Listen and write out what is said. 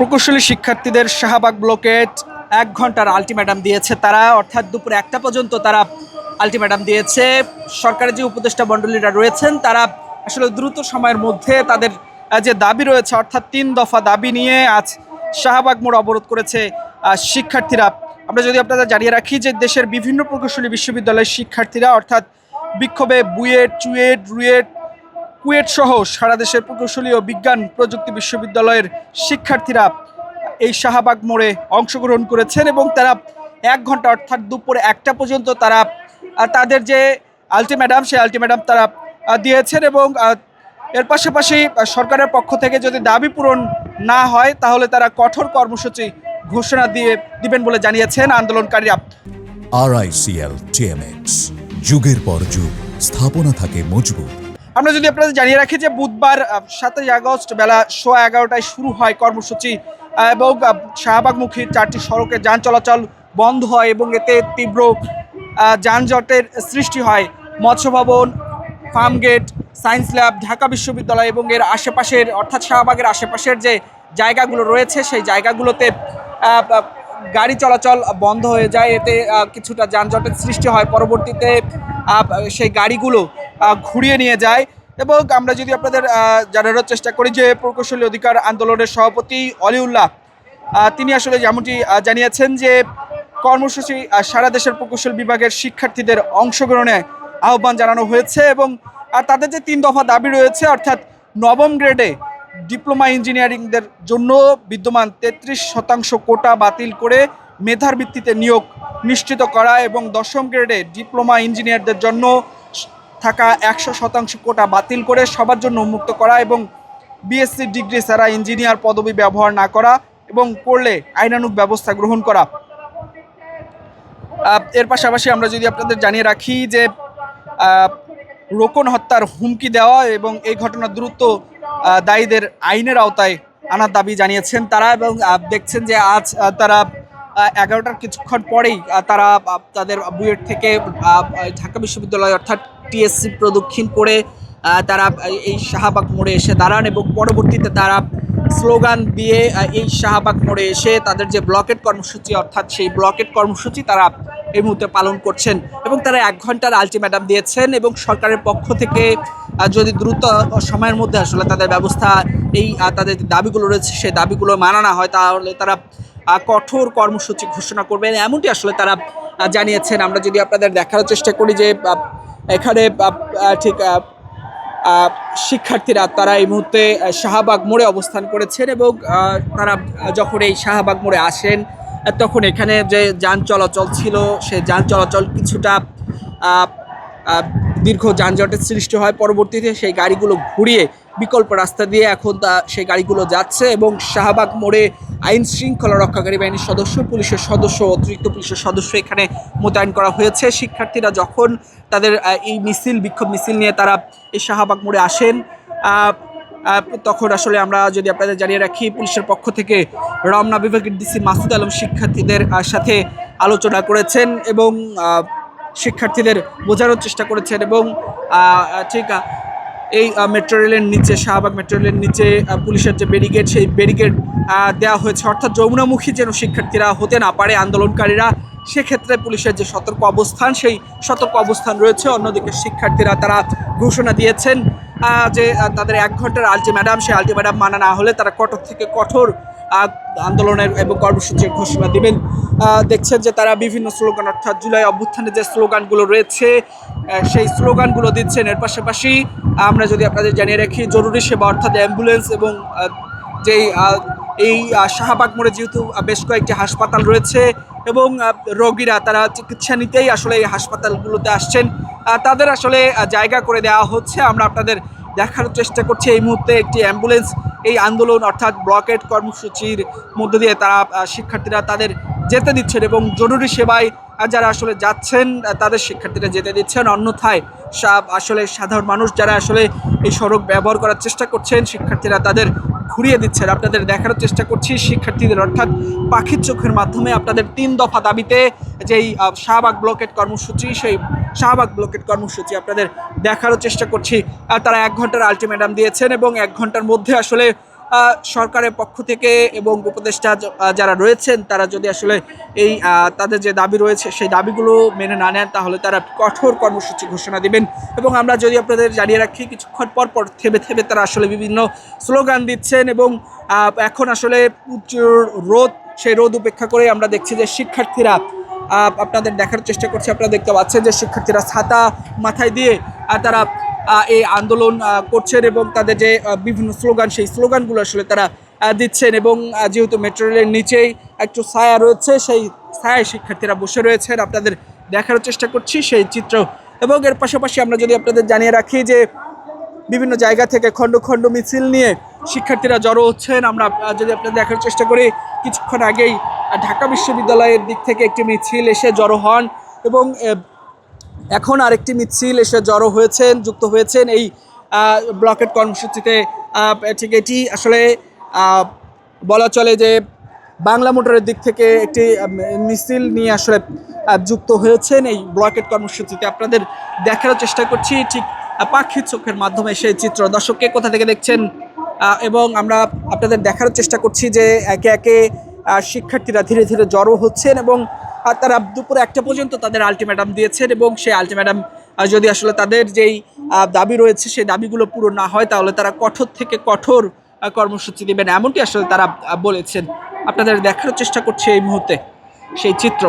প্রকৌশলী শিক্ষার্থীদের শাহবাগ ব্লকেট এক ঘণ্টার আলটিমেটাম দিয়েছে তারা, অর্থাৎ দুপুর একটা পর্যন্ত তারা আলটিমেটাম দিয়েছে। সরকারের যে উপদেষ্টা মণ্ডলীরা রয়েছেন, তারা আসলে দ্রুত সময়ের মধ্যে তাদের যে দাবি রয়েছে, অর্থাৎ তিন দফা দাবি নিয়ে আজ শাহবাগ মোড় অবরোধ করেছে শিক্ষার্থীরা। আমরা যদি আপনাদের জানিয়ে রাখি যে দেশের বিভিন্ন প্রকৌশলী বিশ্ববিদ্যালয়ের শিক্ষার্থীরা, অর্থাৎ বিক্ষোভে বুয়েট, চুয়েট, রুয়েট কুয়েট সহ সারা দেশের প্রকৌশলী ও বিজ্ঞান প্রযুক্তি বিশ্ববিদ্যালয়ের শিক্ষার্থীরা এই শাহবাগ মোড়ে অংশগ্রহণ করেছেন এবং তারা এক ঘণ্টা অর্থাৎ দুপুর একটা পর্যন্ত তারা তাদের যে আলটিমেটাম সেই আলটিমেটাম তারা দিয়েছেন এবং এর পাশাপাশি সরকারের পক্ষ থেকে যদি দাবি পূরণ না হয়, তাহলে তারা কঠোর কর্মসূচি ঘোষণা দিয়ে দিবেন বলে জানিয়েছেন আন্দোলনকারীরা। আরআইসিএল টিএমএক্স যুগের পর যুগ, স্থাপনা থাকে মজবুত। আমরা যদি আপনাদের জানিয়ে রাখি যে বুধবার সাতই আগস্ট বেলা সোয়া এগারোটায় শুরু হয় কর্মসূচি এবং শাহবাগমুখী চারটি সড়কে যান চলাচল বন্ধ হয় এবং এতে তীব্র যানজটের সৃষ্টি হয়। মৎস্য ভবন ফার্মগেট, সায়েন্স ল্যাব, ঢাকা বিশ্ববিদ্যালয় এবং এর আশেপাশের, অর্থাৎ শাহবাগের আশেপাশের যে জায়গাগুলো রয়েছে, সেই জায়গাগুলোতে গাড়ি চলাচল বন্ধ হয়ে যায়। এতে কিছুটা যানজটের সৃষ্টি হয়। পরবর্তীতে সেই গাড়িগুলো ঘুরিয়ে নিয়ে যায় এবং আমরা যদি আপনাদের জানানোর চেষ্টা করি যে প্রকৌশলী অধিকার আন্দোলনের সভাপতি অলিউল্লাহ তিনি আসলে যেমনটি জানিয়েছেন যে কর্মসূচি সারা দেশের প্রকৌশল বিভাগের শিক্ষার্থীদের অংশগ্রহণে আহ্বান জানানো হয়েছে এবং আহ, তাদের যে তিন দফা দাবি রয়েছে অর্থাৎ নবম গ্রেডে ডিপ্লোমা ইঞ্জিনিয়ারিংদের জন্য বিদ্যমান তেত্রিশ শতাংশ কোটা বাতিল করে মেধার ভিত্তিতে নিয়োগ নিশ্চিত করা এবং দশম গ্রেডে ডিপ্লোমা ইঞ্জিনিয়ারদের জন্য থাকা একশো শতাংশ কোটা বাতিল করে সবার জন্য উন্মুক্ত করা এবং বিএসসি ডিগ্রি ছাড়া ইঞ্জিনিয়ার পদবি ব্যবহার না করা এবং করলে আইনানুগ ব্যবস্থা গ্রহণ করা। এর পাশাপাশি আমরা যদি আপনাদের জানিয়ে রাখি যে রোকন হত্যার হুমকি দেওয়া এবং এই ঘটনা দ্রুত দায়ীদের আইনের আওতায় আনার দাবি জানিয়েছেন তারা এবং দেখছেন যে আজ তারা এগারোটার কিছুক্ষণ পরেই তারা তাদের বুয়েট থেকে ঢাকা বিশ্ববিদ্যালয় অর্থাৎ টিএসসি প্রদক্ষিণ করে তারা এই শাহবাগ মোড়ে এসে দাঁড়ান এবং পরবর্তীতে তারা স্লোগান দিয়ে এই শাহবাগ মোড়ে এসে তাদের যে ব্লকেট কর্মসূচি, অর্থাৎ সেই ব্লকেট কর্মসূচি তারা এই মুহূর্তে পালন করছেন এবং তারা এক ঘণ্টার আলটিমেটাম দিয়েছেন এবং সরকারের পক্ষ থেকে যদি দ্রুত সময়ের মধ্যে আসলে তাদের ব্যবস্থা, এই তাদের দাবিগুলো রয়েছে, সেই দাবিগুলো মানা না হয়, তাহলে তারা কঠোর কর্মসূচি ঘোষণা করবেন। এমনটি আসলে তারা জানিয়েছেন। আমরা যদি আপনাদের দেখার চেষ্টা করি যে এখানে ঠিক শিক্ষার্থীরা তারা এই মুহূর্তে শাহবাগ মোড়ে অবস্থান করেছেন এবং তারা যখন এই শাহবাগ মোড়ে আসেন তখন এখানে যে যান চলাচল ছিল, সে যান চলাচল কিছুটা দীর্ঘ যানজটের সৃষ্টি হয়। পরবর্তীতে সেই গাড়িগুলো ঘুরিয়ে বিকল্প রাস্তা দিয়ে এখন তা, সেই গাড়িগুলো যাচ্ছে এবং শাহবাগ মোড়ে আইন শৃঙ্খলা রক্ষাকারী বাহিনীর সদস্য, পুলিশের সদস্য অতিরিক্ত পুলিশের সদস্য এখানে মোতায়েন করা হয়েছে। শিক্ষার্থীরা যখন তাদের এই মিছিল, বিক্ষোভ মিছিল নিয়ে তারা এই শাহবাগ মোড়ে আসেন তখন আসলে আমরা যদি আপনাদের জানিয়ে রাখি, পুলিশের পক্ষ থেকে রমনা বিভাগের ডিসি মাসুদ আলম শিক্ষার্থীদের সাথে আলোচনা করেছেন এবং শিক্ষার্থীদের বোঝানোর চেষ্টা করেছেন এবং ঠিক এই মেট্রো রেলের নিচে, শাহবাগ মেট্রো রেলের নিচে পুলিশের যে ব্যারিকেড সেই ব্যারিকেড দেওয়া হয়েছে। অর্থাৎ যমুনামুখী যেন শিক্ষার্থীরা হতে না পারে, আন্দোলনকারীরা, সেক্ষেত্রে পুলিশের যে সতর্ক অবস্থান, সেই সতর্ক অবস্থান রয়েছে। অন্যদিকে শিক্ষার্থীরা তারা ঘোষণা দিয়েছেন যে তাদের এক ঘণ্টার আলটিমেটাম সেই আলটিমেটাম মানা না হলে তারা কঠোর থেকে কঠোর আন্দোলনের এবং কর্মসূচির ঘোষণা দেবেন। দেখছেন যে তারা বিভিন্ন স্লোগান, অর্থাৎ জুলাই অভ্যুত্থানের যে স্লোগানগুলো রয়েছে সেই স্লোগানগুলো দিচ্ছেন। এর পাশাপাশি আমরা যদি আপনাদের জানিয়ে রাখি, জরুরি সেবা অর্থাৎ অ্যাম্বুলেন্স এবং যেই এই শাহবাগ মোড়ে যেহেতু বেশ কয়েকটি হাসপাতাল রয়েছে এবং রোগীরা তারা চিকিৎসা নিতেই আসলে এই হাসপাতালগুলোতে আসছেন। তাদের আসলে জায়গা করে দেওয়া হচ্ছে। আমরা আপনাদের দেখার চেষ্টা করছি এই মুহূর্তে একটি অ্যাম্বুলেন্স। এই আন্দোলন অর্থাৎ ব্লকেট কর্মসূচির মধ্য দিয়ে তারা শিক্ষার্থীরা তাদের যেতে দিচ্ছেন এবং জরুরি সেবায় যারা আসলে যাচ্ছেন তাদের শিক্ষার্থীরা যেতে দিচ্ছেন। অন্যথায় আসলে সাধারণ মানুষ যারা আসলে এই সড়ক ব্যবহার করার চেষ্টা করছেন, শিক্ষার্থীরা তাদের ঘুরিয়ে দিচ্ছেন। আপনাদের দেখার চেষ্টা করছি, শিক্ষার্থীদের অর্থাৎ পাখির চোখের মাধ্যমে আপনাদের তিন দফা দাবিতে যেই শাহবাগ ব্লকেট কর্মসূচি, সেই শাহবাগ ব্লকেট কর্মসূচি আপনাদের দেখারও চেষ্টা করছি। তারা এক ঘণ্টার আলটিমেটাম দিয়েছেন এবং এক ঘণ্টার মধ্যে আসলে সরকারের পক্ষ থেকে এবং উপদেষ্টা যারা রয়েছেন, তারা যদি আসলে এই তাদের যে দাবি রয়েছে, সেই দাবিগুলো মেনে না নেন, তাহলে তারা কঠোর কর্মসূচি ঘোষণা দিবেন। এবং আমরা যদি আপনাদের জানিয়ে রাখি, কিছুক্ষণ পর পর থেমে থেমে তারা আসলে বিভিন্ন স্লোগান দিচ্ছেন এবং এখন আসলে রোদ, সেই রোদ উপেক্ষা করে আমরা দেখছি যে শিক্ষার্থীরা আপনাদের দেখার চেষ্টা করছি, আপনারা দেখতে পাচ্ছেন যে শিক্ষার্থীরা ছাতা মাথায় দিয়ে তারা এই আন্দোলন করছেন এবং তাদের যে বিভিন্ন স্লোগান, সেই স্লোগানগুলো আসলে তারা দিচ্ছেন এবং যেহেতু মেট্রো রেলের নিচেই একটু ছায়া রয়েছে, সেই ছায়ায় শিক্ষার্থীরা বসে রয়েছেন। আপনাদের দেখার চেষ্টা করছি সেই চিত্র এবং এর পাশাপাশি আমরা যদি আপনাদের জানিয়ে রাখি যে, বিভিন্ন জায়গা থেকে খণ্ড খণ্ড মিছিল নিয়ে শিক্ষার্থীরা জড়ো হচ্ছেন। আমরা যদি আপনাদের দেখার চেষ্টা করি, কিছুক্ষণ আগেই ঢাকা বিশ্ববিদ্যালয়ের দিক থেকে একটি মিছিল এসে জড়ো হন এবং এখন আরেকটি মিছিল এসে জড়ো হয়েছেন, যুক্ত হয়েছেন এই ব্লকেট কর্মসূচিতে। ঠিক এটি আসলে বলা চলে যে বাংলা মোটরের দিক থেকে একটি মিছিল নিয়ে আসলে যুক্ত হয়েছেন এই ব্লকেট কর্মসূচিতে। আপনাদের দেখার চেষ্টা করছি, ঠিক পাখির চোখের মাধ্যমে সেই চিত্র। দর্শককে কোথা থেকে দেখছেন? এবং আমরা আপনাদের দেখার চেষ্টা করছি যে একে একে শিক্ষার্থীরা ধীরে ধীরে জড়ো হচ্ছেন এবং তারা দুপুর একটা পর্যন্ত তাদের আলটিমেটাম দিয়েছেন এবং সেই আলটিমেটাম যদি আসলে তাদের যেই দাবি রয়েছে সেই দাবিগুলো পুরো না হয় তাহলে তারা কঠোর থেকে কঠোর কর্মসূচি দেবেন এমনটি আসলে তারা বলেছেন। আপনাদের দেখার চেষ্টা করছে এই মুহূর্তে সেই চিত্র।